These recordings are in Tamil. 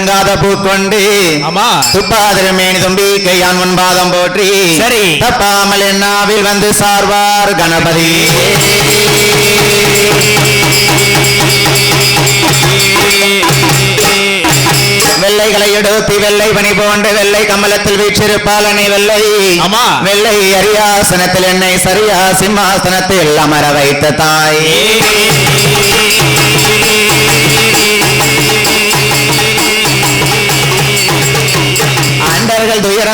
நடுங்காத பூக்கொண்டு ஆமா துப்பாதிரமேனி தும்பி கையான் உன் பாதம் போற்றி சரி. தப்பாமல் என்னாவில் வந்து சார்வார் கணபதி வெள்ளைகளை எடுப்பி வெள்ளை பனி போன்ற வெள்ளை கமலத்தில் வீற்றிருப்பாலனை வெள்ளை ஆமா. வெள்ளை அரியாசனத்தில் என்னை சரியா சிம்மாசனத்தில் அமர வைத்த தாய்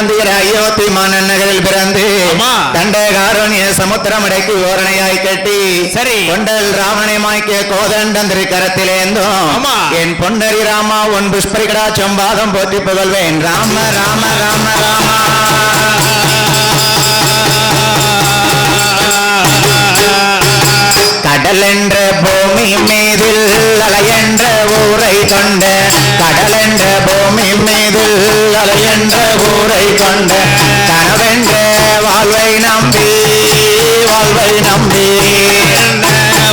துயர அயோத்தி மாநன் நகரில் பிறந்து. தண்டகாரண்ய சமுத்திரமடைக்கு ஓரணையாய் கட்டி சரி. கொண்டல் ராமனை மாய்க்க கோதண்டம் திருக்கரத்திலேந்தும் ஆமா. என் பொன்னரி ராமா உன் புஷ்பரிகடா சம்பாதம் போற்றி புகழ்வேன் ராம ராம ராம ராமா கடல் என்ற பூமி மீதில் அலையென்ற ஊரை கொண்ட கடல் என்ற பூமி மீதில் அலையென்ற ஊரை கொண்ட கனவென்ற வாழ்வை நம்பி வாழ்வை நம்பி.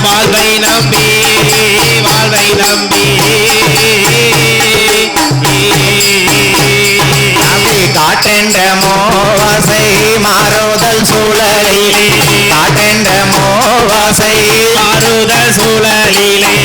வாழ்வை நம்பி வாழ்வை நம்பி. காட்டென்ற மோவாசை மாறுதல் சூழலிலே. காட்டென்ற மோவாசை மாறுத சூழலிலே.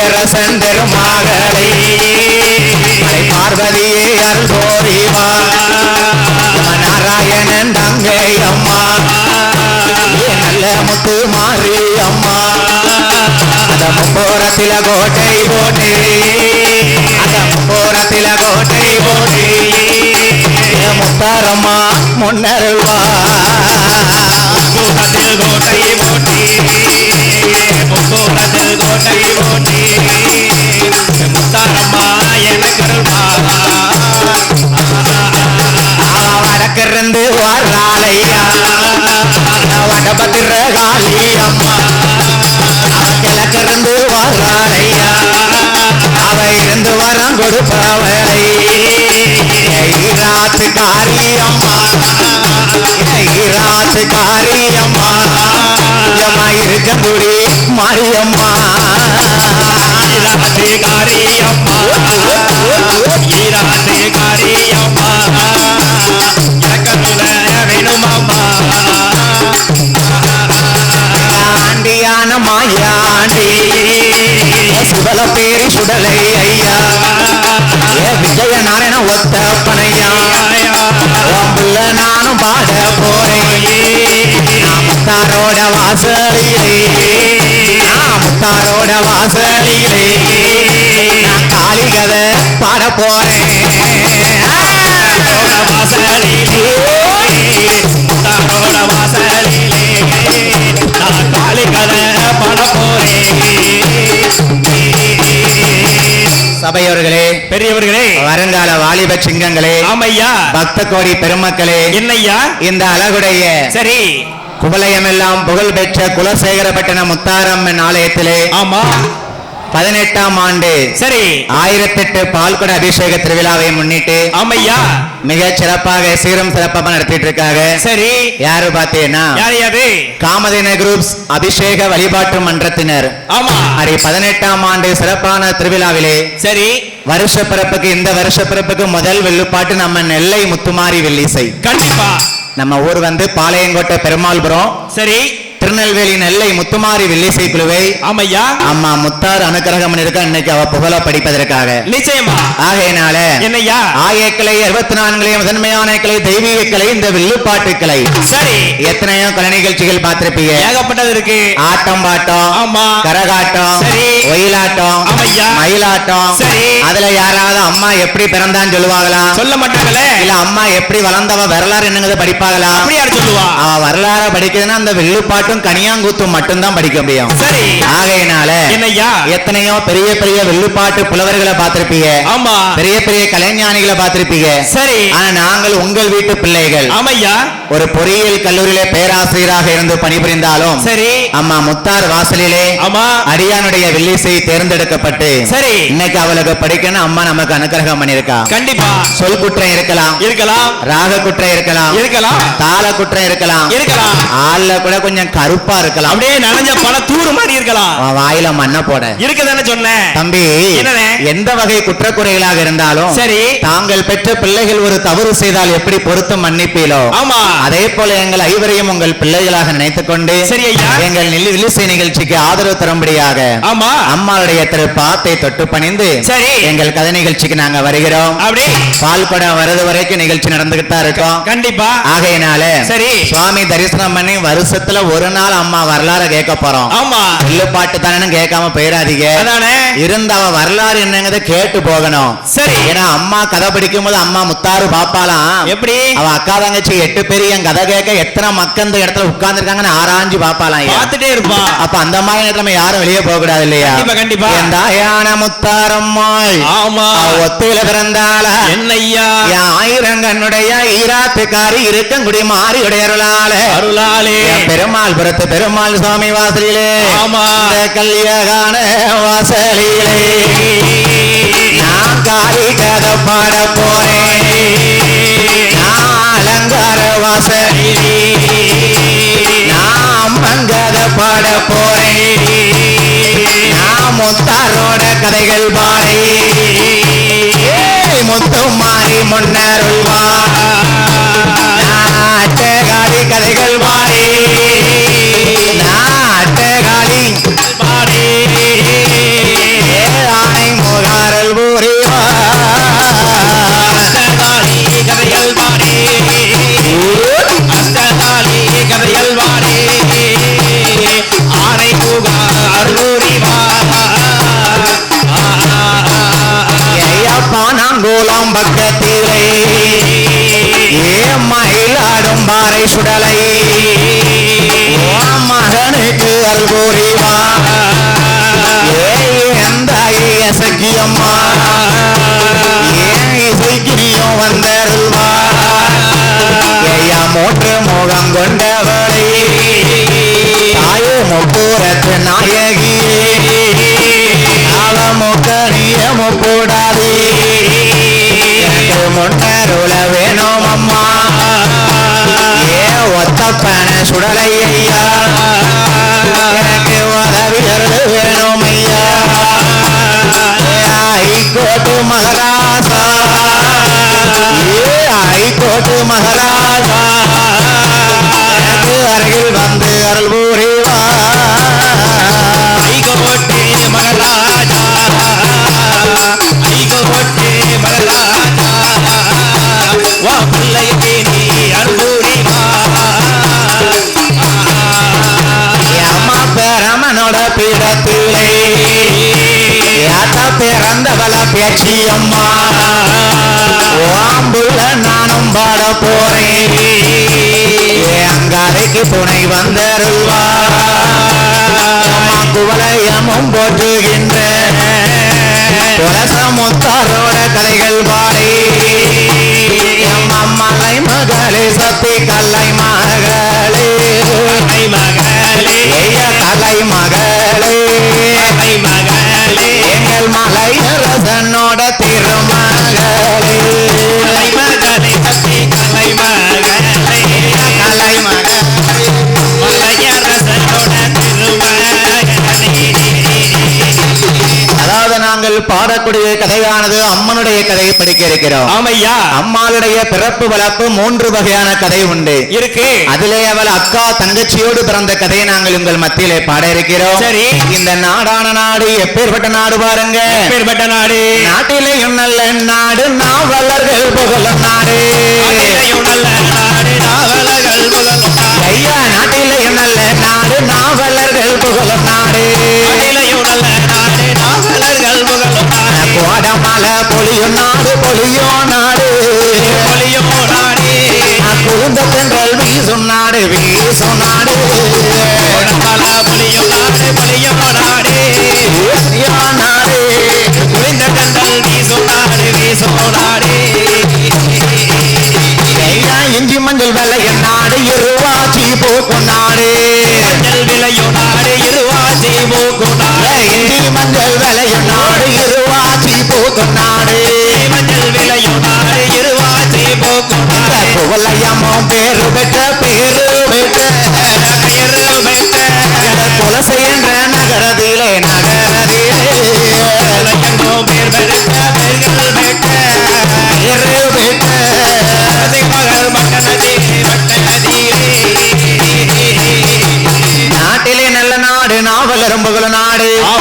மலையரசன் பெருமாகலை பார்வதியே அருள் கோரிவா. நாராயணன் தங்கை அம்மா. நல்ல முத்து மாறி அம்மா. அந்த முப்போரத்தில கோட்டை போட்டு. அந்த முப்போரத்தில கோட்டை போட்டே. முத்தாரம்மா முன்னருள்வா. கோட்டை போட்டே. பொங்கோடத்தில் கோட்டை ஓட்டி முத்தாரம்மா என கருமா வடக்கிருந்து வர்றாலையா வடபத்திர காளி காரியம்மா காரியம்மா இருக்கங்குடி மாரியம்மா. ஈராட்டுக்காரி அம்மா ஈராட்டுக்காரி அம்மா இலக்கத்துல வேணுமாம்மா ஆண்டியான மாயாண்டி சிவல பேரி சுடலை ஐயா. விஜய நாராயண நானும் பாட போறேன். முத்தாரோட வாசலிலே. நான் முத்தாரோட வாசலிலே. நான் காளி கதை பாட போறேன். வாசலிலே. தாரோட வாசலிலே. நான் காளி கதை பாட போறேன். சபையோர்களே பெரியவர்களே. வருங்கால வாலிப சிங்கங்களே. ஆமையா. பக்த கோடி பெருமக்களே. என்னையா. இந்த அழகுடைய சரி. குவலயமெல்லாம் புகழ் பெற்ற குலசேகரப்பட்டினம் முத்தாரம்மன் ஆலயத்திலே ஆமா. பதினெட்டாம் ஆண்டு சரி. ஆயிரத்தெட்டு பால்குட அபிஷேக திருவிழாவை முன்னிட்டு ஆமையா. மிக சிறப்பாக சீரும் சிறப்பாக நடத்திட்டு இருக்காங்க சரி. யாரு யாது காமதின குரூப்ஸ் அபிஷேக வழிபாட்டு மன்றத்தினர். ஆமா. அரை பதினெட்டாம் ஆண்டு சிறப்பான திருவிழாவிலே சரி. வருஷ பிறப்புக்கு இந்த வருஷ பிறப்புக்கு முதல் வெள்ளுப்பாட்டு நம்ம நெல்லை முத்துமாரி வெள்ளிசை. கண்டிப்பா. நம்ம ஊர் வந்து பாளையங்கோட்டை பெருமாள்புரம். சரி. திருநெல்வேலி நெல்லை முத்துமாரி வெள்ளிசை குழுவை ஆமையா? அம்மா முத்தார் அனுக்கிரகம் பண்ணிருக்கா இன்னைக்கு அவ புகழ படிப்பதற்காக. நிச்சயமா. ஆகையினால என்னையா? ஆயக்கலை அறுபத்தி நான்குலே முதன்மையான கலை தெய்வீக கலை இந்த வில்லுப்பாட்டு கலை சரி. எத்தனையோ கலை நிகழ்ச்சிகள் பார்த்திருப்பீங்க. ஏகப்பட்டது இருக்கு. ஆட்டம் பாட்டம் ஆமா. கரகாட்டம் சரி. ஒயிலாட்டம் ஆமையா. மயிலாட்டம். சரி. அதுல யாராவது அம்மா எப்படி பிறந்தான்னு சொல்லுவாங்களா? சொல்ல மாட்டாங்களே. இல்ல அம்மா எப்படி வளர்ந்தவ வரலாறு என்னங்கிறத படிப்பாங்களா? அப்படி யார் சொல்லுவா. அவ வரலாற படிக்கிறதுன்னா அந்த வில்லுப்பாட்டும் கனியாங்கூத்தும் மட்டும்தான் படிக்க முடியும். சரி ஆகையினால என்னய்யா எத்தனையோ பெரிய பெரிய வில்லுப்பாட்டு புலவர்களை பார்த்திருப்பீங்க. ஆமா. பெரிய பெரிய கலைஞானிகளை பார்த்திருப்பீங்க. சரி. ஆனா நாங்கள் உங்கள் வீட்டு பிள்ளைகள். ஆமையா. ஒரு பொறியியல் கல்லூரியிலே பேராசிரியராக இருந்து பணிபுரிந்தாலும் சரி. அம்மா முத்தார் வாசலிலே ஆமா. அடியானுடைய வில்லிசை தேர்ந்தெடுக்கப்பட்டு சரி. இன்னைக்கு அவளுக்கு படிக்கணும். அம்மா நமக்கு அனுக்கிரகம் பண்ணிருக்கா கண்டிப்பா. சொல் குற்றம் இருக்கலாம். இருக்கலாம். ராக குற்றம் இருக்கலாம். இருக்கலாம். தாள குற்றம் இருக்கலாம். இருக்கலாம். ஆள்ல கூட கொஞ்சம் கருப்பா இருக்கலாம். அப்படியே நனைஞ்ச பல தூறு மாதிரி இருக்கலாம். வாயில மண்ணை போட. இருக்குதானே சொன்னேன். தம்பி? எந்த வகை குற்றக்குறைகளாக இருந்தாலும் சரி. தாங்கள் பெற்ற பிள்ளைகள் ஒரு தவறு செய்தால் எப்படி பொறுத்து மன்னிப்பீலோ ஆமா. அதே போல எங்கள் ஐவரையும் உங்கள் பிள்ளைகளாக நினைத்துக் கொண்டு சரி ஐயா. எங்கள் வில்லிசை நிகழ்ச்சிக்கு ஆதரவு தரும்படியாக ஆமா. அம்மாளுடைய திரு பாத்தை தொட்டு பணிந்து சரி. எங்கள் கதை நிகழ்ச்சிக்கு நாங்க வருகிறோம். அப்படி. பால் குடம் வருது வரைக்கும் நிகழ்ச்சி நடந்துகிட்டு தான் இருக்கோம். கண்டிப்பா. ஆகையினால சரி. சுவாமி தரிசனம் பண்ணி வருஷத்துல ஒரு நாள் அம்மா வரலாறு கேட்க போறோம். ஆமா. வில்லு பாட்டு தானே கேட்காம போயிடாதீங்க. அதானே? இருந்த அவ வரலாறு என்னங்கிறத கேட்டு போகணும். சரி. ஏன்னா அம்மா கதை படிக்கும் போது அம்மா முத்தாறு பாப்பாலாம் எப்படி? அவ அக்கா தங்கச்சி எட்டு பேர் என் கதை கேட்க எத்தனை மக்கள் இந்த இடத்துல உட்கார்ந்துருக்காங்கன்னு ஆராய்ஞ்சு பாப்பாலாம். பார்த்துட்டே இருப்பா. அப்ப அந்த மாதிரி நேரத்துல நம்ம யாரும் வெளியே போக கூடாது இல்லையா? கண்டிப்பா. என் தாயான முத்தாரம்மாள்? ஆமா. ஒத்தையில பிறந்தாள. என்னய்யா? என் ஆயிரங்கண்ணுடைய ஈராத்துக்காரி இருக்கங்குடி மாறி உடையருளால அருளாலே பெருமாள் புறத்து பெருமாள் சுவாமி வாசலிலே கல்யாண வாசலிலே நான் காளி கதை பாட போறேன். அலங்கார வாசலிலே நான் மங்கத பாட போறேன். நான் முத்தாரோட கதைகள் பாடி. முத்து மாறி முன்னருள்வா கதைகள் பாடி. கொண்டருள வேணும் அம்மா. பேச்சி அம்மா. ஓம்புள்ள நானும் பாட போறேன். அங்காரைக்கு துணை வந்தருள்வா. குவலயமும் போற்றுகின்ற குலசமுத்தாரோட கலைகள் பாடி. மலை மகளே சத்தி கல்லை மகளே. மகளே. கலை மகளே. கலை மகளே எங்கள் மலை அரசனோட திருமகளே. கலை மகளே சக்தி நாங்கள் பாடக்கூடிய கதையானது அம்மனுடைய கதையை படிக்க இருக்கிறோம். ஆமையா? அம்மாளுடைய பிறப்பு வளர்ப்பு மூன்று வகையான கதை உண்டு. இருக்கு. அதிலே அவள் அக்கா தங்கச்சியோடு பிறந்த கதையை நாங்கள் உங்கள் மத்தியிலே பாட இருக்கிறோம். சரி. இந்த நாடான நாடு எப்பேற்பட்ட நாடு பாருங்க. பேர்பட்ட நாடு? நாட்டிலேயும் நல்ல நாடு நாவலர்கள் புகழும் நாடு. நல்ல நாடு நாவலர்கள் புகழும் ஐயா நாட்டிலேயும் நல்ல நாடு நாவலர்கள் புகழும் கோடமலை பொலியும் நாடு பொலியும் நாடு. ஒளியும் நாடு. குழுந்த தென்றல் வீசும் நாடு வீசும் நாடு.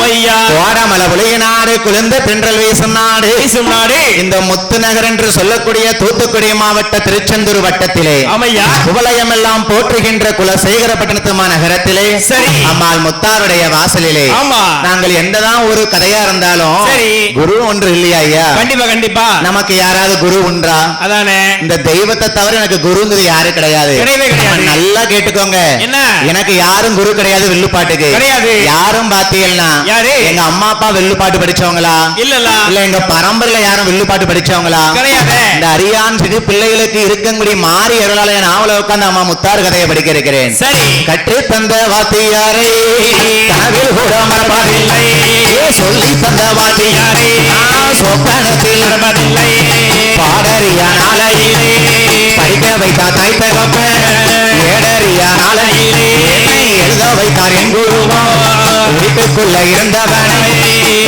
கோடமல புலிய நாடு குளிர்ந்த தென்றல் வீசும் நாடு. வீசும் நாடு. இந்த முத்து நகர் என்று சொல்லக்கூடிய தூத்துக்குடி மாவட்ட திருச்செந்தூர் வட்டத்திலே ஆமையா? குவலயம் எல்லாம் போற்றுகின்ற குலசேகரப்பட்டினத்துமா நகரத்திலே சரி. அம்மாள் முத்தாருடைய வாசலிலே. ஆமா. நாங்கள் எந்ததான் ஒரு கதையா இருந்தாலும் சரி. குரு ஒன்று இல்லையா ஐயா? கண்டிப்பா கண்டிப்பா. நமக்கு யாராவது குரு உண்டா? அதானே. இந்த தெய்வத்தை தவிர எனக்கு குருங்கிறது யாரு கிடையாது. கிடையவே கிடையாது. நல்லா கேட்டுக்கோங்க. என்ன? எனக்கு யாரும் குரு கிடையாது வில்லுப்பாட்டுக்கு. கிடையாது. யாரும் பாத்தீங்கன்னா யாரு? எங்க அம்மா அப்பா வில்லுப்பாட்டு படிச்சவங்களா? இல்லல்ல. இல்ல எங்க பரம்பரையில யாரும் வில்லுப்பாட்டு படிச்சவங்களா? கிடையாது. இந்த அரியான் சிறு பிள்ளைகளுக்கு இருக்கக்கூடிய மாறி அருளால ஆவல உட்கார்ந்து அம்மா முத்தாறு கதையை படிக்க இருக்கிறேன். சரி. கற்று தந்த வாத்தியாரே கனவில் கூட மறப்பதில்லை. சொல்லி தந்த வாத்தியாரே சொப்பனத்தில் மறப்பதில்லை பாடறியா நாளையிலே படிக்க வைத்தா தாய் தகப்ப ஏடறியா நாளையிலே எழுத வைத்தார் என் குருவா. வீட்டுக்குள்ள இருந்தவனை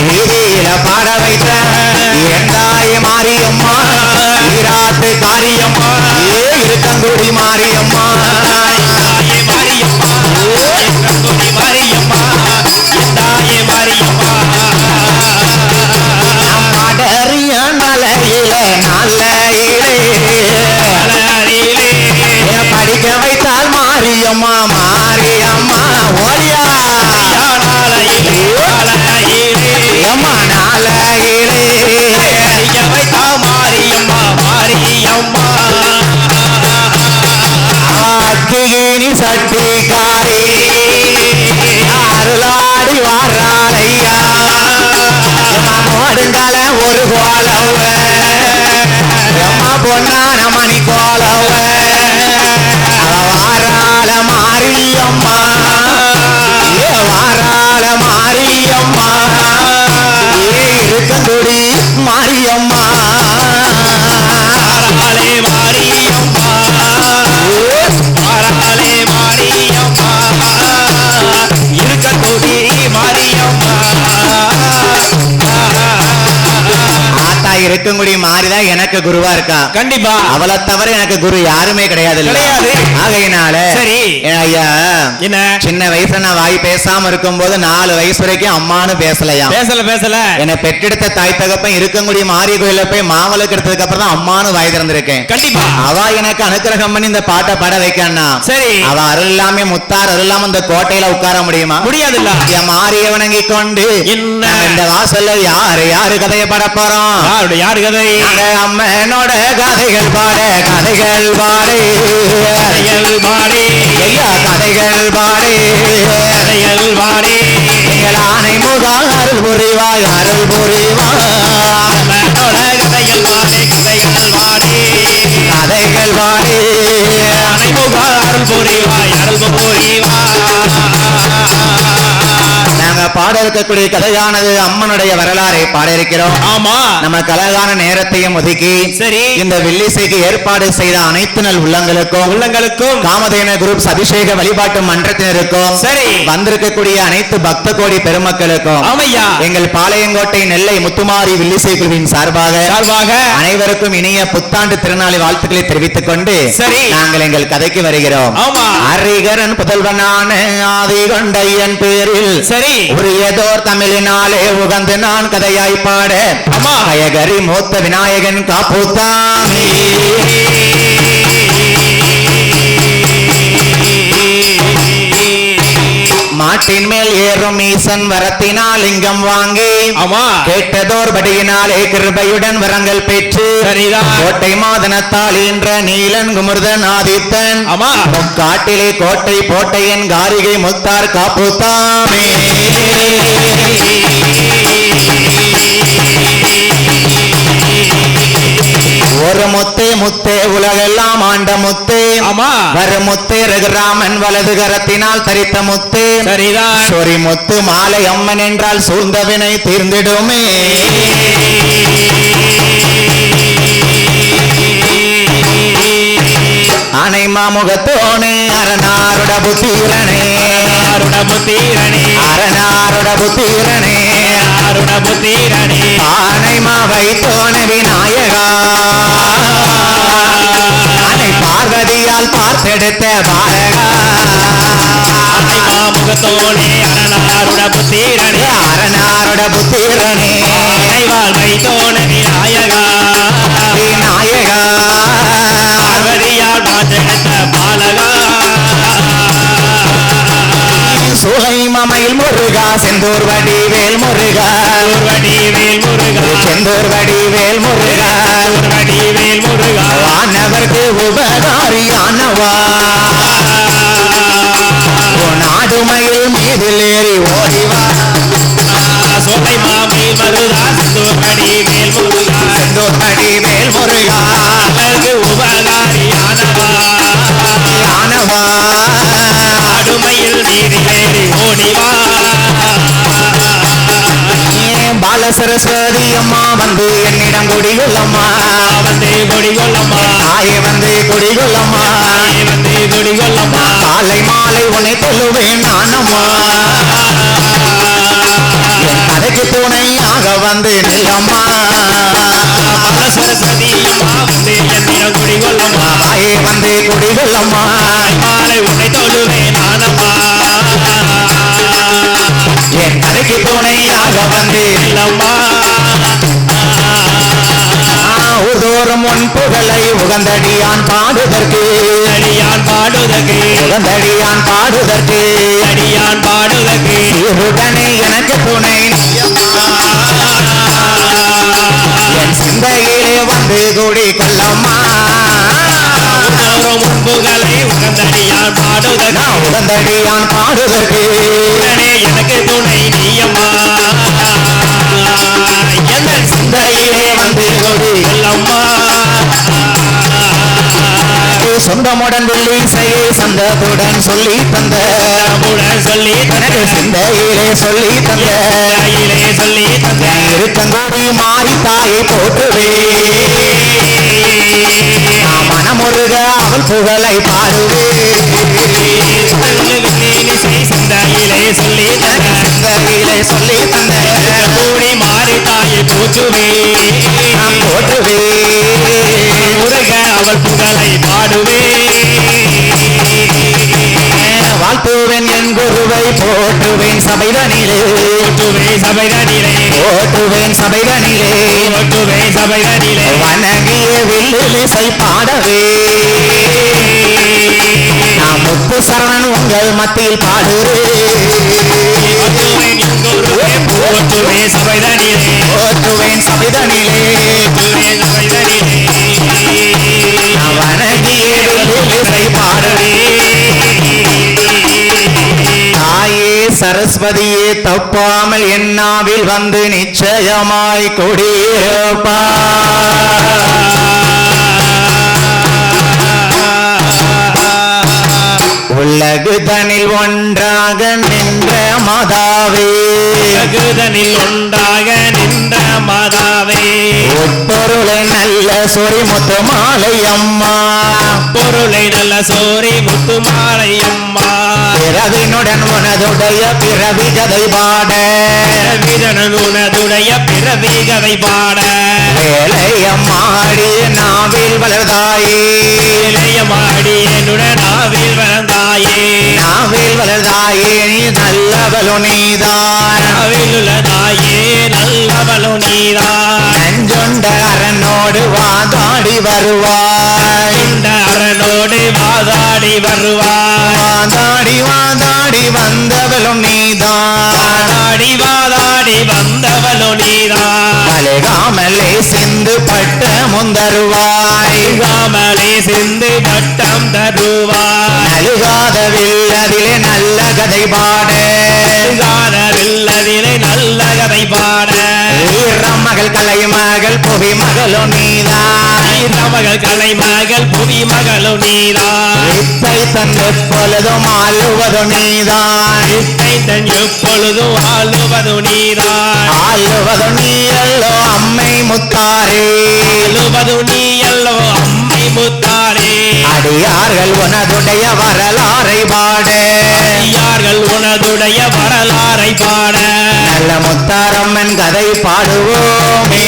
வீதியில பாட வைத்த தாய் மாரியம்மா ஈராட்டு காரியம்மா ஏ இருக்கங்குடி மாரியம்மா தாயே மாரியம்மா எனக்கு குருவா இருக்கா? கண்டிப்பா. அவளை தவிர எனக்கு குரு யாருமே கிடையாது. ஆகையினால சரி. ஐயா என்ன? சின்ன வயசுல நான் வாய் பேசாம இருக்கும்போது நாலு வயசு வரைக்கும் அம்மான்னு பேசலையா? பேசல பேசல. என்னை பெற்றெடுத்த தாய் தகப்பன் இருக்கக்கூடிய மாரிய கோயில போய் மாவளுக்கு எடுத்ததுக்கு அப்புறம் தான் அம்மான்னு வாய் திறந்திருக்கேன். கண்டிப்பா. அவ எனக்கு அனுக்கிரகம் பண்ணி இந்த பாட்டை பாட வைக்கண்ணா. சரி. அவ அருள் இல்லாம முத்தார் அருள் இல்லாம இந்த கோட்டையில உட்கார முடியுமா? முடியாதுல்ல. என் மாரிய வணங்கி கொண்டு இந்த வாசல்ல யாரு யாரு கதையை பாட போறோம்? யாரு கதை? நாங்க அம்மனோட கதைகள் பாட கதைகள் பாடு. கதைகள் பாடி. ஐயா கதைகள் பாடு. கதைகள் பாடி. எங்கள் ஆனை முகா அருள் புரிவாய் அருள் புரிவாய். மன்னோட கதைகள் பாடி கதைகள் பாடி. கதைகள் பாடு. அனைமுக அருள் புரிவாய் அருள் புரிவாய். பாட இருக்கக்கூடிய கதையானது அம்மனுடைய வரலாறை பாட இருக்கிறோம் ஆமா. நம்ம கலகான நேரத்தையும் ஒதுக்கி சரி. இந்த வெள்ளிசைக்கு ஏற்பாடு செய்த அனைத்து நல் உள்ளங்களுக்கும் உள்ளங்களுக்கும். காமதேன குரூப்ஸ் அபிஷேக வழிபாட்டு மன்றத்தினருக்கும் சரி. வந்திருக்கக்கூடிய அனைத்து பக்த கோடி பெருமக்களுக்கும் ஆமையா. எங்கள் பாளையங்கோட்டை நெல்லை முத்துமாரி வில்லிசை குழுவின் சார்பாக சார்பாக அனைவருக்கும் இனிய புத்தாண்டு திருநாளை வாழ்த்துக்களை தெரிவித்துக் கொண்டு சரி. நாங்கள் எங்கள் கதைக்கு வருகிறோம். ஆமா. அரிகரன் புதல்வனான ஆதி கொண்டையன் பேரில் சரி. உரியதோர் தமிழினாலே உகந்து நான் கதையாய் பாட அமாயகரி மூத்த விநாயகன் காப்புத்தாமி மாட்டின் மேல் ஏறும் ஈசன் வரத்தினால் லிங்கம் வாங்கி ஆமா. கேட்டதோர் படியினாலே கிருபையுடன் வரங்கள் பெற்று கோட்டை மாதனத்தால் ஈன்ற நீலன் குமுர்தன் ஆதித்தன். ஆமா. காட்டிலே கோட்டை போட்டையன் காரிகை முத்தார் காப்புத்தாமே. ஒரு முத்தே முத்தே உலகெல்லாம் ஆண்ட முத்தே. ஆமா. வர முத்தே ரகுராமன் வலது கரத்தினால் தரித்த முத்தே. சரிதான். சொரி முத்து மாலை அம்மன் என்றால் சூழ்ந்தவினை தீர்ந்திடுமே. அனை மாமுகத்தோனே அரணாருட புத்தீரனே. அருண புத்தீரணி அரணாருட புத்தீரனே. அருண புத்தீரணி ஆனை மாவைத்தோன விநாயகா அனை பார்வதியால் பார்த்தெடுத்த பாலகா மாமுகத்தோனே அரணாருண புத்தீரணி அரணாருட புத்தீரனே அனைவாள் வைத்தோன விநாயகா விநாயகா பார்வதியால் பாத்தெடுத்த பாலகா. சுகை மமையில் முருகா செந்தூர் வடி. உபகாரியானவா நாடுமையில் மீதில் ஏறி ஓடிவா. சோலை மாமையில் மருதா பால சரஸ்வதி அம்மா வந்து என்னிடம் குடிகொள்ளம்மா. வந்து கொடிகொள்ளம்மா தாயே வந்து குடிகொள்ளம்மா. வந்து கொடிகொள்ளம்மா காலை மாலை உன்னை தொழுவேன் நானம்மா. கதைக்கு துணையாக வந்து நில்லம்மா. பல சரஸ்வதி அம்மா வந்து என்னிடம் கொடிகொள்ளம்மா. தாயே வந்து குடிகொள்ளம்மா. மாலை உன்னை தொழுவே என் கதைக்கு துணையாக வந்து இல்லம்மா ஊர்தோறும் உன் புகழை உகந்தடியான் பாடுதற்கு. அடியான் பாடுதற்கு. உகந்தடியான் பாடுதற்கு. அடியான் பாடுதற்கு. இருடனே எனக்கு துணை. என் சிந்தையிலே வந்து குடி கொள்ளம்மா. முன்புகளை உகந்தடியான் பாடுதற்கு உகந்தடியான் பாடுதற்கு. உடனே எனக்கு துணை நீயம்மா. எந்த சிந்தையிலே வந்து கொடி செல்லம்மா. சொந்தமுடன் வெள்ளி செய்யை சந்தத்துடன் சொல்லி தந்த. சொல்லி எனக்கு சிந்தையிலே சொல்லி தந்த. சொல்லி தந்த. இருக்கங்கூடி மாறி தாயை போற்றுவே நான் மனமுருக அவள் புகழை பாடுவே. சிந்தையிலே சொல்லி சிந்தையிலே சொல்லி தந்த கூடி மாறி தாயை போற்றுவே. போற்றுவே. அவள் புகழை பாடுவேன் வாழ்த்துவேன் என் குருவை போற்றுவேன் சபைதனிலே. ஓட்டுவே சபைதனிலே போற்றுவேன் சபைதனிலே ஓட்டுவே சபைதனிலே வணங்கிய வில்லிசை பாடவே. நான் முத்து சரணன் உங்கள் மத்தியில் ஓட்டுவேன் போட்டுவே சபைதனிலே போற்றுவேன் சபைதனிலே சபைதனிலே நான் வணங்கிய வில்லிசை பாடவே. தாயே சரஸ்வதியே தப்பாமல் என்னாவில் வந்து நிச்சயமாய் கொடியிருப்பா உலகுதனில் ஒன்றாக நின்ற மாதாவே. உலகுதனில் ஒன்றாக மாதாவே. உட்பொருளை நல்ல சொரிமுத்து மாலை அம்மா பொருளை நல்ல சோரி முத்து மாலை அம்மா பிறவினுடன் உனதுடைய பிறவி கதை பாட. வீரனன் உனதுடைய பிறவி கதை பாட. வேலையம்மாடி நாவில் வளர்தாயே இளையமாடி என்னுடன் ஆவில் வளர்ந்தாயே. நாவில் வளர்தாயே நீ நல்லவளு நீதான். ஆவில் உள்ளதாயே நல்லவளோ நீதான். நஞ்சொண்ட அரனோடு வாதாடி வருவாய். இந்த அரணோடு வாதாடி வருவாய். வாதாடி வாதாடி வந்தவளும் நீதான். வாதாடி வாதாடி வந்தவளோ நீதான். அழுகாமலே சிந்து பட்ட முந்தருவாய் காமலே சிந்து பட்டம் தருவாய். அழுகாத வில்லதிலே நல்ல கதை பாட. காதலில்லதிலே நல்ல கதை பாட. வீரம் மகள் கலை மகள் புவி மகளும் நீதான் மகள் கலை மகள் புவி மகளோ நீதான் வித்தை தந்து பொழுதும் ஆளுவதும் நீதான் தன் எப்பொழுதும் ஆளுவது நீதான் ஆளுவது நீ அல்லோ அம்மை முத்தாரே. ஆளுவது நீ அல்லோ முத்தாரே. அடியார்கள் உனதுடைய வரலாறை பாட. யார்கள் உனதுடைய வரலாறை பாட. நல்ல முத்தாரம்மன் கதை பாடுவோமே.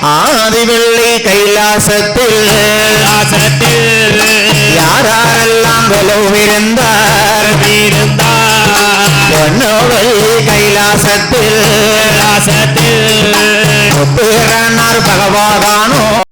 ஆதி வெள்ளி கைலாசத்தில் ராசத்தில் யாரெல்லாம் கொலுவிருந்தார் இருந்தார் பொன்னு வெள்ளி கைலாசத்தில். ராசத்தில் முத்துகிறார் பகவாதானோ?